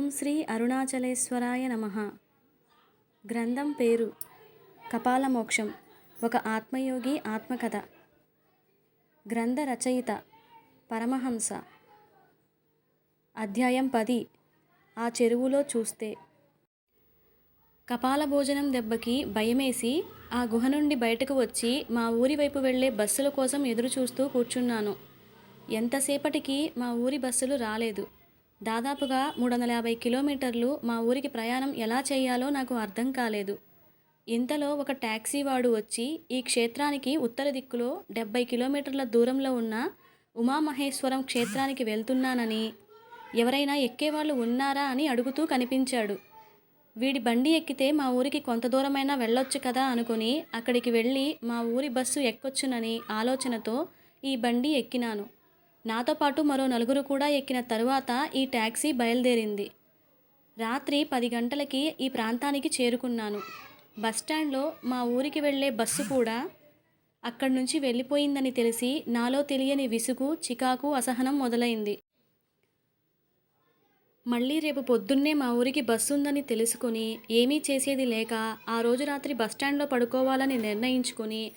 ఓం శ్రీ అరుణాచలేశ్వరాయ నమ. గ్రంథం పేరు కపాలమోక్షం ఒక ఆత్మయోగి ఆత్మకథ. గ్రంథ రచయిత పరమహంస. అధ్యాయం పది ఆ చెరువులో చూస్తే. కపాల భోజనం దెబ్బకి భయమేసి ఆ గుహ నుండి బయటకు వచ్చి మా ఊరి వైపు వెళ్ళే బస్సుల కోసం ఎదురు చూస్తూ కూర్చున్నాను. ఎంతసేపటికి మా ఊరి బస్సులు రాలేదు. దాదాపుగా మూడు వందల యాభై కిలోమీటర్లు మా ఊరికి ప్రయాణం ఎలా చేయాలో నాకు అర్థం కాలేదు. ఇంతలో ఒక టాక్సీ వాడు వచ్చి ఈ క్షేత్రానికి ఉత్తర దిక్కులో డెబ్బై కిలోమీటర్ల దూరంలో ఉన్న ఉమామహేశ్వరం క్షేత్రానికి వెళ్తున్నానని ఎవరైనా ఎక్కేవాళ్ళు ఉన్నారా అని అడుగుతూ కనిపించాడు. వీడి బండి ఎక్కితే మా ఊరికి కొంత దూరమైనా వెళ్ళొచ్చు కదా అనుకుని అక్కడికి వెళ్ళి మా ఊరి బస్సు ఎక్కొచ్చునని ఆలోచనతో ఈ బండి ఎక్కినాను. నాతో పాటు మరో నలుగురు కూడా ఎక్కిన తరువాత ఈ ట్యాక్సీ బయలుదేరింది. రాత్రి పది గంటలకి ఈ ప్రాంతానికి చేరుకున్నాను. బస్టాండ్లో మా ఊరికి వెళ్ళే బస్సు కూడా అక్కడి నుంచి వెళ్ళిపోయిందని తెలిసి నాలో తెలియని విసుగు చికాకు అసహనం మొదలైంది. మళ్ళీ రేపు పొద్దున్నే మా ఊరికి బస్సు ఉందని తెలుసుకుని ఏమీ చేసేది లేక ఆ రోజు రాత్రి బస్టాండ్లో పడుకోవాలని నిర్ణయించుకుని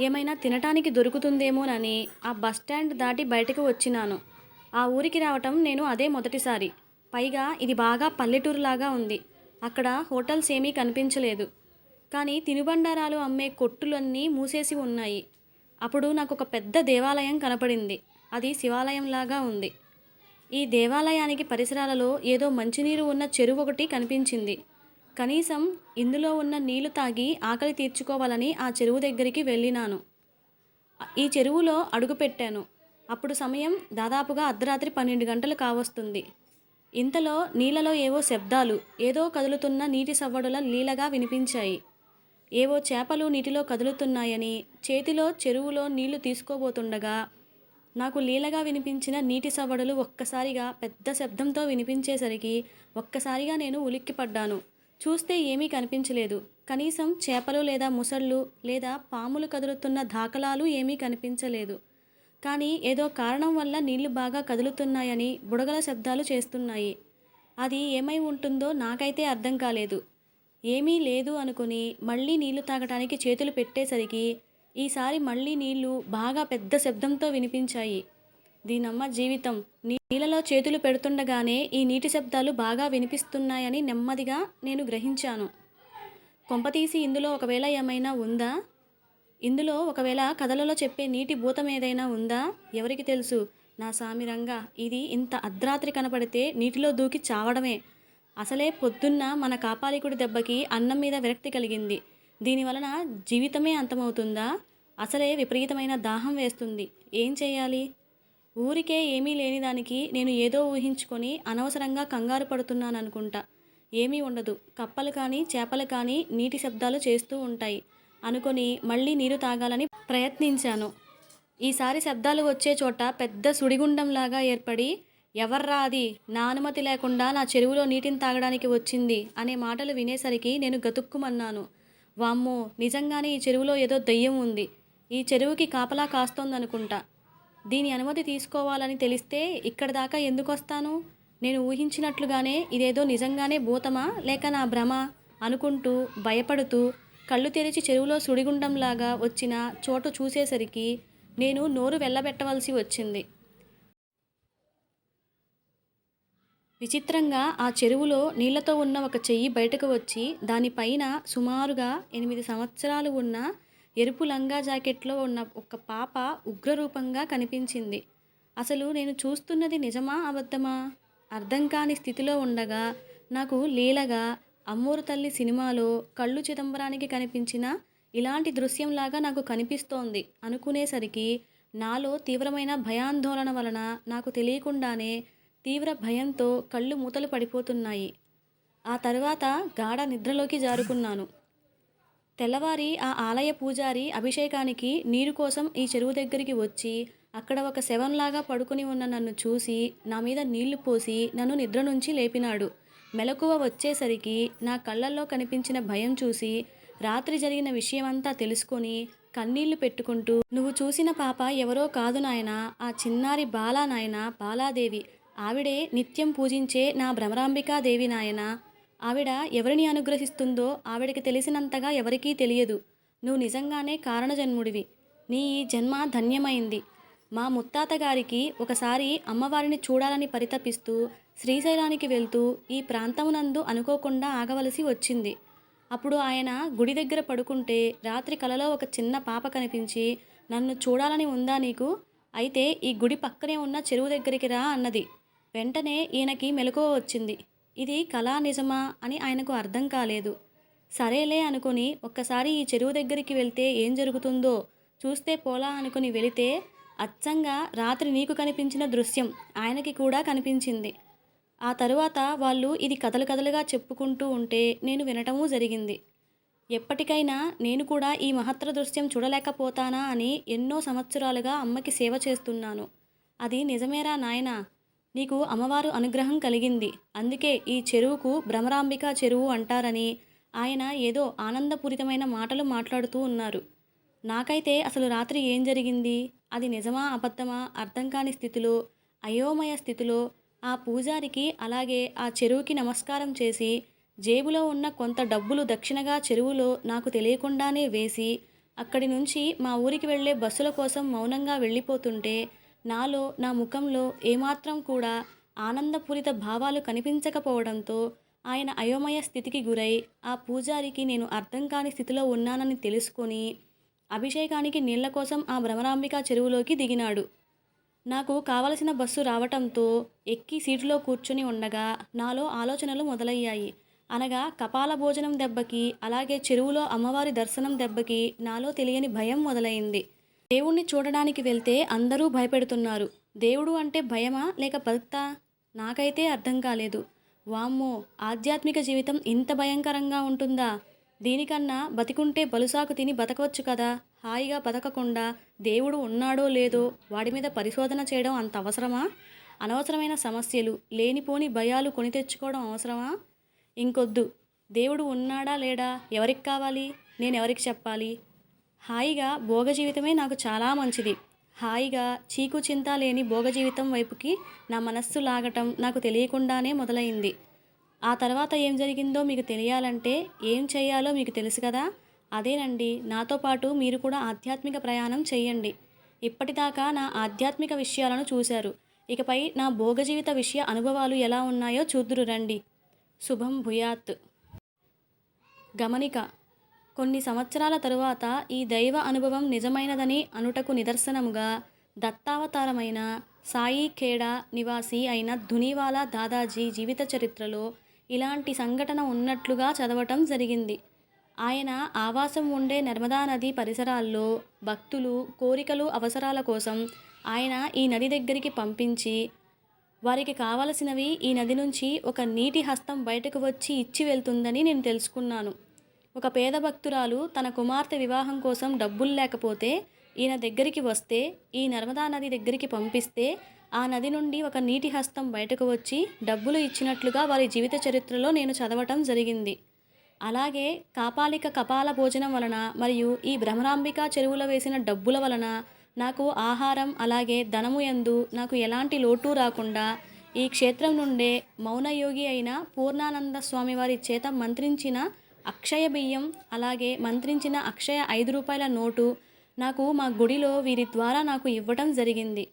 ఏమైనా తినటానికి దొరుకుతుందేమోనని ఆ బస్టాండ్ దాటి బయటకు వచ్చినాను. ఆ ఊరికి రావటం నేను అదే మొదటిసారి. పైగా ఇది బాగా పల్లెటూరులాగా ఉంది. అక్కడ హోటల్స్ ఏమీ కనిపించలేదు. కానీ తినుబండారాలు అమ్మే కొట్టులన్నీ మూసేసి ఉన్నాయి. అప్పుడు నాకు ఒక పెద్ద దేవాలయం కనపడింది. అది శివాలయంలాగా ఉంది. ఈ దేవాలయానికి పరిసరాలలో ఏదో మంచినీరు ఉన్న చెరువు ఒకటి కనిపించింది. కనీసం ఇందులో ఉన్న నీళ్ళు తాగి ఆకలి తీర్చుకోవాలని ఆ చెరువు దగ్గరికి వెళ్ళినాను. ఈ చెరువులో అడుగుపెట్టాను అప్పుడు సమయం దాదాపుగా అర్ధరాత్రి పన్నెండు గంటలు కావస్తుంది. ఇంతలో నీళ్ళలో ఏవో శబ్దాలు ఏదో కదులుతున్న నీటి సవ్వడుల లీలగా వినిపించాయి. ఏవో చేపలు నీటిలో కదులుతున్నాయని చేతిలో చెరువులో నీళ్ళు తీసుకోబోతుండగా నాకు లీలగా వినిపించిన నీటి సవ్వడులు ఒక్కసారిగా పెద్ద శబ్దంతో వినిపించేసరికి ఒక్కసారిగా నేను ఉలిక్కిపడ్డాను. చూస్తే ఏమీ కనిపించలేదు. కనీసం చేపలు లేదా ముసళ్ళు లేదా పాములు కదులుతున్న దాఖలాలు ఏమీ కనిపించలేదు. కానీ ఏదో కారణం వల్ల నీళ్ళు బాగా కదులుతున్నాయని బుడగల శబ్దాలు చేస్తున్నాయి. అది ఏమై ఉంటుందో నాకైతే అర్థం కాలేదు. ఏమీ లేదు అనుకుని మళ్ళీ నీళ్ళు తాగటానికి చేతులు పెట్టేసరికి ఈసారి మళ్ళీ నీళ్ళు బాగా పెద్ద శబ్దంతో వినిపించాయి. దీనమ్మ జీవితం. నీళ్ళలో చేతులు పెడుతుండగానే ఈ నీటి శబ్దాలు బాగా వినిపిస్తున్నాయని నెమ్మదిగా నేను గ్రహించాను. కొంపతీసి ఇందులో ఒకవేళ ఏమైనా ఉందా? ఇందులో ఒకవేళ కథలలో చెప్పే నీటి భూతం ఏదైనా ఉందా? ఎవరికి తెలుసు? నా సామిరంగా ఇది ఇంత అర్ధరాత్రి కనపడితే నీటిలో దూకి చావడమే. అసలే పొద్దున్న మన కాపాలికుడి దెబ్బకి అన్నం మీద విరక్తి కలిగింది. దీనివలన జీవితమే అంతమవుతుందా? అసలే విపరీతమైన దాహం వేస్తుంది. ఏం చేయాలి? ఊరికే ఏమీ లేని దానికి నేను ఏదో ఊహించుకొని అనవసరంగా కంగారు పడుతున్నాను అనుకుంటా ఏమీ ఉండదు. కప్పలు కానీ చేపలు కానీ నీటి శబ్దాలు చేస్తూ ఉంటాయి. అనుకొని మళ్ళీ నీరు తాగాలని ప్రయత్నించాను. ఈసారి శబ్దాలు వచ్చే చోట పెద్ద సుడిగుండంలాగా ఏర్పడి ఎవర్రా అది? నా అనుమతి లేకుండా నా చెరువులో నీటిని తాగడానికి వచ్చింది అనే మాటలు వినేసరికి నేను గతుక్కుమన్నాను. వామ్మో నిజంగానే ఈ చెరువులో ఏదో దయ్యం ఉంది. ఈ చెరువుకి కాపలా కాస్తోందనుకుంటా. దీని అనుమతి తీసుకోవాలని తెలిస్తే ఇక్కడ దాకా ఎందుకు వస్తాను? నేను ఊహించినట్లుగానే ఇదేదో నిజంగానే భూతమా? లేక నా భ్రమ? అనుకుంటూ భయపడుతూ కళ్ళు తెరిచి చెరువులో సుడిగుండంలాగా వచ్చిన చోటు చూసేసరికి నేను నోరు వెళ్ళబెట్టవలసి వచ్చింది. విచిత్రంగా ఆ చెరువులో నీళ్ళతో ఉన్న ఒక చెయ్యి బయటకు వచ్చి దానిపైన సుమారుగా ఎనిమిది సంవత్సరాలు ఉన్న ఎరుపు లంగా జాకెట్లో ఉన్న ఒక పాప ఉగ్రరూపంగా కనిపించింది. అసలు నేను చూస్తున్నది నిజమా అబద్ధమా? అర్థం కాని స్థితిలో ఉండగా నాకు లీలగా అమ్మూరు తల్లి సినిమాలో కళ్ళు చిదంబరానికి కనిపించిన ఇలాంటి దృశ్యంలాగా నాకు కనిపిస్తోంది అనుకునేసరికి నాలో తీవ్రమైన భయాందోళన వలన నాకు తెలియకుండానే తీవ్ర భయంతో కళ్ళు మూతలు పడిపోతున్నాయి. ఆ తర్వాత గాఢ నిద్రలోకి జారుకున్నాను. తెల్లవారి ఆ ఆలయ పూజారి అభిషేకానికి నీరు కోసం ఈ చెరువు దగ్గరికి వచ్చి అక్కడ ఒక శవంలాగా పడుకుని ఉన్న నన్ను చూసి నా మీద నీళ్ళు పోసి నన్ను నిద్ర నుంచి లేపినాడు. మెలకువ వచ్చేసరికి నా కళ్ళల్లో కనిపించిన భయం చూసి రాత్రి జరిగిన విషయమంతా తెలుసుకొని కన్నీళ్ళు పెట్టుకుంటూ నువ్వు చూసిన పాప ఎవరో కాదు నాయనా ఆ చిన్నారి బాలా నాయన బాలాదేవి. ఆవిడే నిత్యం పూజించే నా భ్రమరాంబికాదేవి నాయన. ఆవిడ ఎవరిని అనుగ్రహిస్తుందో ఆవిడకి తెలిసినంతగా ఎవరికీ తెలియదు. నువ్వు నిజంగానే కారణజన్ముడివి. నీ ఈ జన్మ ధన్యమైంది. మా ముత్తాత గారికి ఒకసారి అమ్మవారిని చూడాలని పరితపిస్తూ శ్రీశైలానికి వెళ్తూ ఈ ప్రాంతమునందు అనుకోకుండా ఆగవలసి వచ్చింది. అప్పుడు ఆయన గుడి దగ్గర పడుకుంటే రాత్రి కలలో ఒక చిన్న పాప కనిపించి నన్ను చూడాలని ఉందా నీకు? అయితే ఈ గుడి పక్కనే ఉన్న చెరువు దగ్గరికి రా అన్నది. వెంటనే ఈయనకి మెలకువ వచ్చింది. ఇది కళా నిజమా అని ఆయనకు అర్థం కాలేదు. సరేలే అనుకుని ఒక్కసారి ఈ చెరువు దగ్గరికి వెళ్తే ఏం జరుగుతుందో చూస్తే పోలా అనుకుని వెళితే అచ్చంగా రాత్రి నీకు కనిపించిన దృశ్యం ఆయనకి కూడా కనిపించింది. ఆ తరువాత వాళ్ళు ఇది కథలు కథలుగా చెప్పుకుంటూ ఉంటే నేను వినటమూ జరిగింది. ఎప్పటికైనా నేను కూడా ఈ మహత్తర దృశ్యం చూడలేకపోతానా అని ఎన్నో సంవత్సరాలుగా అమ్మకి సేవ చేస్తున్నాను. అది నిజమేరా నాయనా? నీకు అమ్మవారు అనుగ్రహం కలిగింది. అందుకే ఈ చెరువుకు భ్రమరాంబిక చెరువు అంటారని ఆయన ఏదో ఆనందపూరితమైన మాటలు మాట్లాడుతూ ఉన్నారు. నాకైతే అసలు రాత్రి ఏం జరిగింది? అది నిజమా అబద్ధమా? అర్థం కాని స్థితిలో అయోమయ స్థితిలో ఆ పూజారికి అలాగే ఆ చెరువుకి నమస్కారం చేసి జేబులో ఉన్న కొంత డబ్బులు దక్షిణగా చెరువులో నాకు తెలియకుండానే వేసి అక్కడి నుంచి మా ఊరికి వెళ్ళే బస్సుల కోసం మౌనంగా వెళ్ళిపోతుంటే నాలో నా ముఖంలో ఏమాత్రం కూడా ఆనందపూరిత భావాలు కనిపించకపోవడంతో ఆయన అయోమయ స్థితికి గురై ఆ పూజారికి నేను అర్థం కాని స్థితిలో ఉన్నానని తెలుసుకొని అభిషేకానికి నీళ్ళ కోసం ఆ భ్రమరాంబిక చెరువులోకి దిగినాడు. నాకు కావలసిన బస్సు రావటంతో ఎక్కి సీటులో కూర్చుని ఉండగా నాలో ఆలోచనలు మొదలయ్యాయి. అనగా కపాల భోజనం దెబ్బకి అలాగే చెరువులో అమ్మవారి దర్శనం దెబ్బకి నాలో తెలియని భయం మొదలైంది. దేవుణ్ణి చూడడానికి వెళ్తే అందరూ భయపెడుతున్నారు. దేవుడు అంటే భయమా లేక భక్తా? నాకైతే అర్థం కాలేదు. వామ్మో ఆధ్యాత్మిక జీవితం ఇంత భయంకరంగా ఉంటుందా? దీనికన్నా బతికుంటే బలుసాకు తిని బతకవచ్చు కదా? హాయిగా బతకకుండా దేవుడు ఉన్నాడో లేదో వాడి మీద పరిశోధన చేయడం అంత అవసరమా? అనవసరమైన సమస్యలు లేనిపోని భయాలు కొని తెచ్చుకోవడం అవసరమా? ఇంకొద్దు. దేవుడు ఉన్నాడా లేడా? ఎవరికి కావాలి? నేను ఎవరికి చెప్పాలి? హాయిగా భోగ జీవితమే నాకు చాలా మంచిది. హాయిగా చీకు చింత లేని భోగ జీవితం వైపుకి నా మనస్సు లాగటం నాకు తెలియకుండానే మొదలైంది. ఆ తర్వాత ఏం జరిగిందో మీకు తెలియాలంటే ఏం చేయాలో మీకు తెలుసు కదా? అదేనండి నాతో పాటు మీరు కూడా ఆధ్యాత్మిక ప్రయాణం చేయండి. ఇప్పటిదాకా నా ఆధ్యాత్మిక విషయాలను చూశారు. ఇకపై నా భోగ జీవిత విషయ అనుభవాలు ఎలా ఉన్నాయో చూద్దురు రండి. శుభం భూయాత్. గమనిక కొన్ని సంవత్సరాల తరువాత ఈ దైవ అనుభవం నిజమైనదని అనుటకు నిదర్శనముగా దత్తావతారమైన సాయి ఖేడా నివాసి అయిన ధునివాలా దాదాజీ జీవిత చరిత్రలో ఇలాంటి సంఘటన ఉన్నట్లుగా చదవటం జరిగింది. ఆయన ఆవాసం ఉండే నర్మదా నది పరిసరాల్లో భక్తులు కోరికలు అవసరాల కోసం ఆయన ఈ నది దగ్గరికి పంపించి వారికి కావలసినవి ఈ నది నుంచి ఒక నీటి హస్తం బయటకు వచ్చి ఇచ్చి వెళ్తుందని నేను తెలుసుకున్నాను. ఒక పేద భక్తురాలు తన కుమార్తె వివాహం కోసం డబ్బులు లేకపోతే ఈయన దగ్గరికి వస్తే ఈ నర్మదా నది దగ్గరికి పంపిస్తే ఆ నది నుండి ఒక నీటి హస్తం బయటకు వచ్చి డబ్బులు ఇచ్చినట్లుగా వారి జీవిత చరిత్రలో నేను చదవటం జరిగింది. అలాగే కాపాలిక కపాల భోజనం వలన మరియు ఈ భ్రమరాంబిక చెరువులో వేసిన డబ్బుల వలన నాకు ఆహారం అలాగే ధనము ఎందు నాకు ఎలాంటి లోటు రాకుండా ఈ క్షేత్రం నుండే మౌనయోగి అయిన పూర్ణానంద స్వామి వారి చేత మంత్రించిన అక్షయ బియ్యం అలాగే మంత్రించిన అక్షయ ఐదు రూపాయల నోటు నాకు మా గుడిలో వీరి ద్వారా నాకు ఇవ్వటం జరిగింది.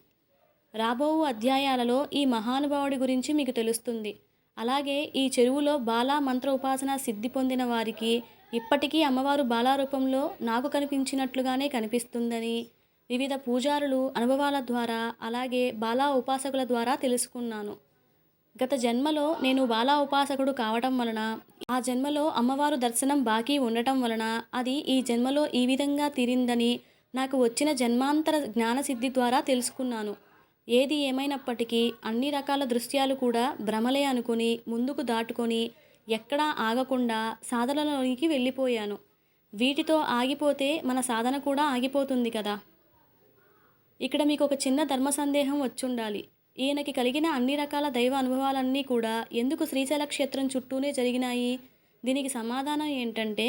రాబో అధ్యాయాలలో ఈ మహానుభావుడి గురించి మీకు తెలుస్తుంది. అలాగే ఈ చెరువులో బాలా మంత్ర ఉపాసన సిద్ధి పొందిన వారికి ఇప్పటికీ అమ్మవారు బాలా రూపంలో నాకు కనిపించినట్లుగానే కనిపిస్తుందని వివిధ పూజారులు అనుభవాల ద్వారా అలాగే బాలా ఉపాసకుల ద్వారా తెలుసుకున్నాను. గత జన్మలో నేను బాలా ఉపాసకుడు కావటం వలన ఆ జన్మలో అమ్మవారు దర్శనం బాకీ ఉండటం వలన అది ఈ జన్మలో ఈ విధంగా తీరిందని నాకు వచ్చిన జన్మాంతర జ్ఞానసిద్ధి ద్వారా తెలుసుకున్నాను. ఏది ఏమైనప్పటికీ అన్ని రకాల దృశ్యాలు కూడా భ్రమలే అనుకుని ముందుకు దాటుకొని ఎక్కడా ఆగకుండా సాధనలోనికి వెళ్ళిపోయాను. వీటితో ఆగిపోతే మన సాధన కూడా ఆగిపోతుంది కదా. ఇక్కడ మీకు ఒక చిన్న ధర్మ సందేహం వచ్చుండాలి. ఈయనకి కలిగిన అన్ని రకాల దైవ అనుభవాలన్నీ కూడా ఎందుకు శ్రీశైల క్షేత్రం చుట్టూనే జరిగినాయి? దీనికి సమాధానం ఏంటంటే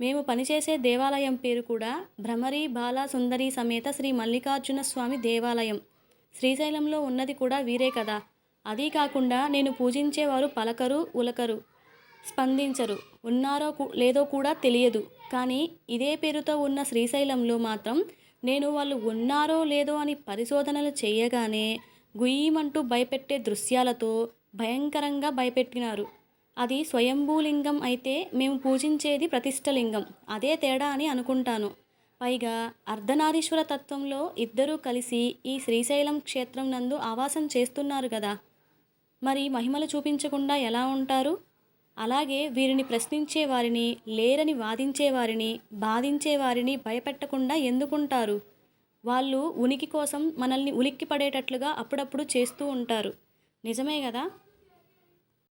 మేము పనిచేసే దేవాలయం పేరు కూడా భ్రమరి బాల సుందరి సమేత శ్రీ మల్లికార్జున స్వామి దేవాలయం. శ్రీశైలంలో ఉన్నది కూడా వీరే కదా. అదీ కాకుండా నేను పూజించేవారు పలకరు ఉలకరు స్పందించరు ఉన్నారో లేదో కూడా తెలియదు. కానీ ఇదే పేరుతో ఉన్న శ్రీశైలంలో మాత్రం నేను వాళ్ళు ఉన్నారో లేదో అని పరిశోధనలు చేయగానే గుయ్యమంటూ భయపెట్టే దృశ్యాలతో భయంకరంగా భయపెట్టినారు. అది స్వయంభూలింగం అయితే మేము పూజించేది ప్రతిష్టలింగం. అదే తేడా అని అనుకుంటాను. పైగా అర్ధనారీశ్వర తత్వంలో ఇద్దరూ కలిసి ఈ శ్రీశైలం క్షేత్రం నందు ఆవాసం చేస్తున్నారు కదా. మరి మహిమలు చూపించకుండా ఎలా ఉంటారు? అలాగే వీరిని ప్రశ్నించే వారిని లేరని వాదించే వారిని భయపెట్టకుండా ఎందుకుంటారు? వాళ్ళు ఉనికి కోసం మనల్ని ఉలిక్కి పడేటట్లుగా అప్పుడప్పుడు చేస్తూ ఉంటారు. నిజమే కదా?